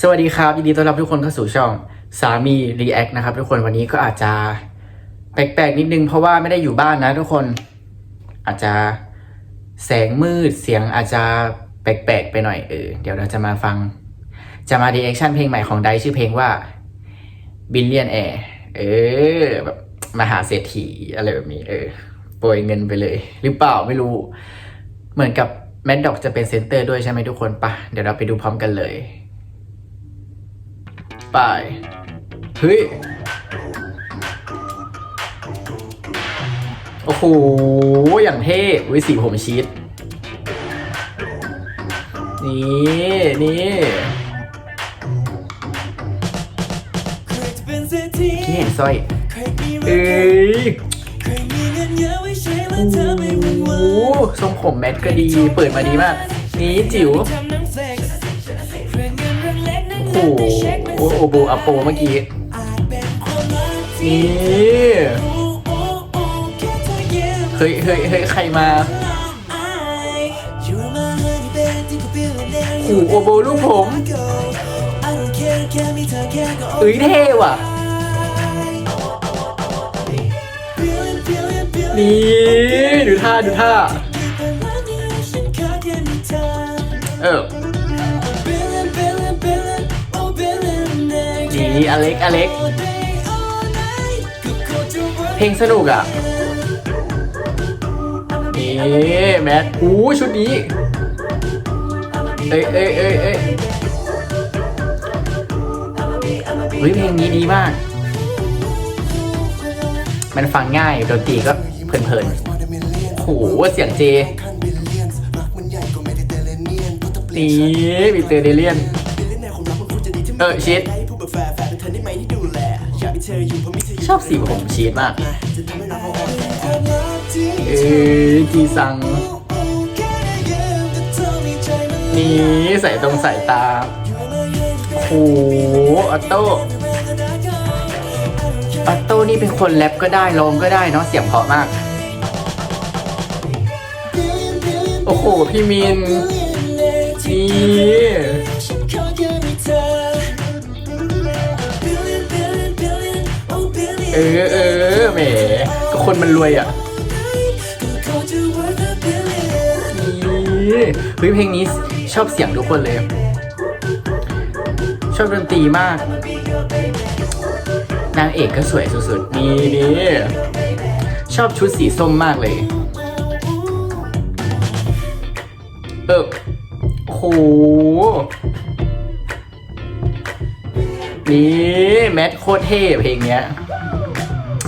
สวัสดีครับยินดีต้อนรับทุกคนเข้าสู่ช่องสามีรีแอคนะครับ ทุกคนวันนี้ก็อาจจะแปลกๆนิดนึงเพราะว่าไม่ได้อยู่บ้านนะทุกคน อาจจะแสงมืดเสียงอาจจะแปลกๆไปหน่อยเออเดี๋ยวเราจะมาฟัง จะมารีแอคชั่นเพลงใหม่ของไดชื่อเพลงว่า Billion Air เออแบบมหาเศรษฐีอะไรแบบนี้ เออโปรยเงินไปเลย หรือเปล่าไม่รู้ เหมือนกับแมดด็อกจะเป็นเซนเตอร์ด้วยใช่ไหมทุกคนปะเดี๋ยวเราไปดูพร้อมกันเลย ไป เฮ้ย โอ้โห อย่างเท่วิสีผมชีสนี่นี่ที่เห็นสร้อยเอ้ยโอ้ทรงผมแมทก็ดี เปิดมาดีมาก นี่จิ๋ว หโอ้โอโบอัปโปเมื่อกี้ นี่ เฮ้ยเฮ้ยเฮ้ยใครมาโอโหโอโบลูกผมเอ้ยเท่ว่ะ นี่ดูท่าดูท่า เออ นี่อเล็กอเล็ก เพลงสนุกอะนี่แมทอู้ชุดนี้ เอ้ยเอ้ยเอ้ยเอ้ยเฮ้ยเพลงนี้ดีมาก มันฟังง่ายดนตรีก็เพลินๆโหเสียงเจนี่มีเตอร์เดเลียน เออชีส ชอบสีผมชีสมาก เอ้ยจีซัง นี่ใส่ตรงสายตาโอ้โหออโต้ออโต้นี่เป็นคนแรปก็ได้ร้องก็ได้เนาะเสียงเพราะมาก โอ้โห พี่มินนี่ เออเออแหมก็คนมันรวยอะนี่เฮ้ยเพลงนี้ชอบเสียงทุกคนเลย ชอบดนตรีมาก นางเอกก็สวยสุดๆ นี่นี่ชอบชุดสีส้มมากเลย เออโอ้โหนี่ แมทโคตรเท่เพลงเนี้ย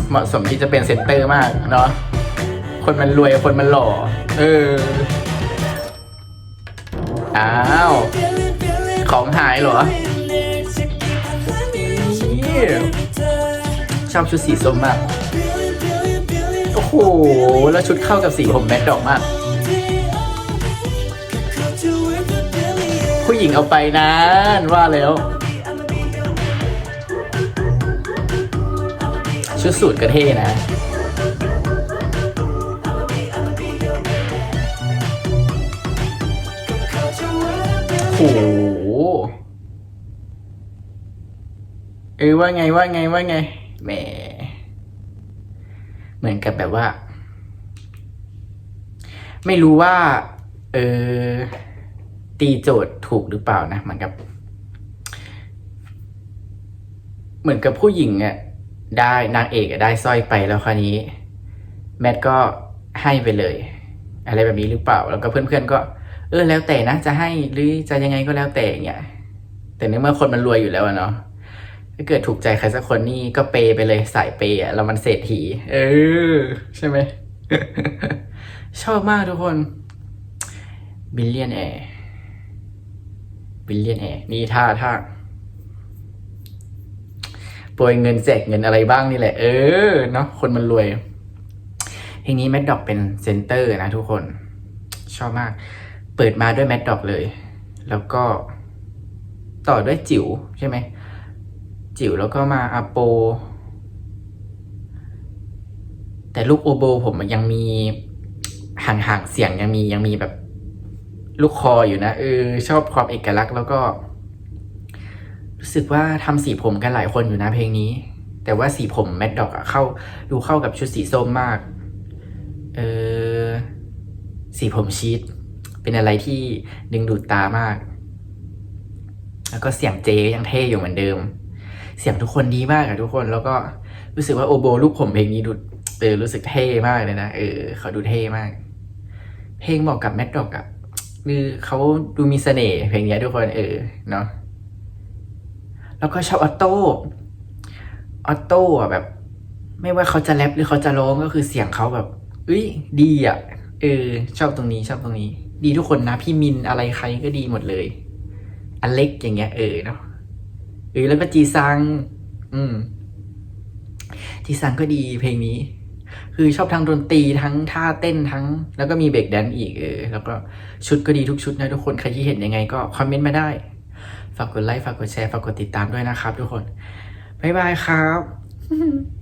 เหมาะสมที่จะเป็นเซนเตอร์มากเนาะคนมันรวยคนมันหล่อ เออ อ้าว ของหายเหรอ ชอบชุดสีส้มมาก โอ้โห แล้วชุดเข้ากับสีผมแมทดอกมาก ผู้หญิงเอาไปนะว่าแล้ว ชุดสูทก็เท่นะโอ้โหเออว่าไงว่าไงว่าไงแหมเหมือนกับแบบว่า ไม่รู้ว่า เออตีโจทย์ถูกหรือเปล่านะเหมือนกับ เหมือนกับผู้หญิงอะ ได้นางเอกได้สร้อยไปแล้วคราวนี้ แมทก็ให้ไปเลย อะไรแบบนี้หรือเปล่า แล้วก็เพื่อนๆก็ เออแล้วแต่นะ จะให้หรือจะยังไงก็แล้วแต่อย่างเงี้ยแต่ในเมื่อคนมันรวยอยู่แล้วเนาะถ้าเกิดถูกใจใครสักคนนี่ก็เปย์ไปเลยสายเปย์อะแล้วมันเศรษฐี เออ ใช่ไหม ชอบมากทุกคนบิลเลียนแอร์บิลเลียนแอร์นี่ท่าท่า โปรยเงินแจกเงินอะไรบ้างนี่แหละ เออเนาะคนมันรวยเพลงนี้แมดดอกเป็นเซนเตอร์นะทุกคน ชอบมาก เปิดมาด้วยแมดดอกเลย แล้วก็ต่อด้วยจิ๋วใช่ไหมจิ๋วแล้วก็มาอาโป แต่ลูกโอโบผมยังมีห่างๆเสียงยังมียังมีแบบลูกคออยู่นะเออชอบความเอกลักษณ์แล้วก็ รู้สึกว่าทำสีผมกันหลายคนอยู่นะเพลงนี้ แต่ว่าสีผมแมดดอกอะเข้าดูเข้ากับชุดสีส้มมาก เออสีผมชีตเป็นอะไรที่ดึงดูดตามาก แล้วก็เสียงเจยังเท่อยู่เหมือนเดิม เสียงทุกคนดีมากอะทุกคน แล้วก็รู้สึกว่าโอโบลูกผมเพลงนี้ดูเออรู้สึกเท่มากเลยนะ เออเขาดูเท่มาก เพลงเหมาะกับแมดดอกอะคือเขาดูมีเสน่ห์เพลงนี้ทุกคน เออเนาะ แล้วก็ชอบออโต้ออโต้อะแบบ ไม่ว่าเขาจะแรปหรือเขาจะร้องก็คือเสียงเขาแบบเอ้ยดีอะ เออ ชอบตรงนี้ชอบตรงนี้ ดีทุกคนนะ พี่มินอะไรใครก็ดีหมดเลย อเล็กอย่างเงี้ย เออเนาะเออแล้วก็จีซัง อืม จีซังก็ดีเพลงนี้ คือชอบทั้งดนตรีทั้งท่าเต้นทั้ง แล้วก็มีเบรกแดนซ์อีกเออ แล้วก็ชุดก็ดีทุกชุดนะทุกคนใครที่เห็นยังไงก็คอมเมนต์มาได้ ฝากกดไลค์ฝากกดแชร์ฝากกดติดตามด้วยนะครับทุกคน บ๊ายบายครับ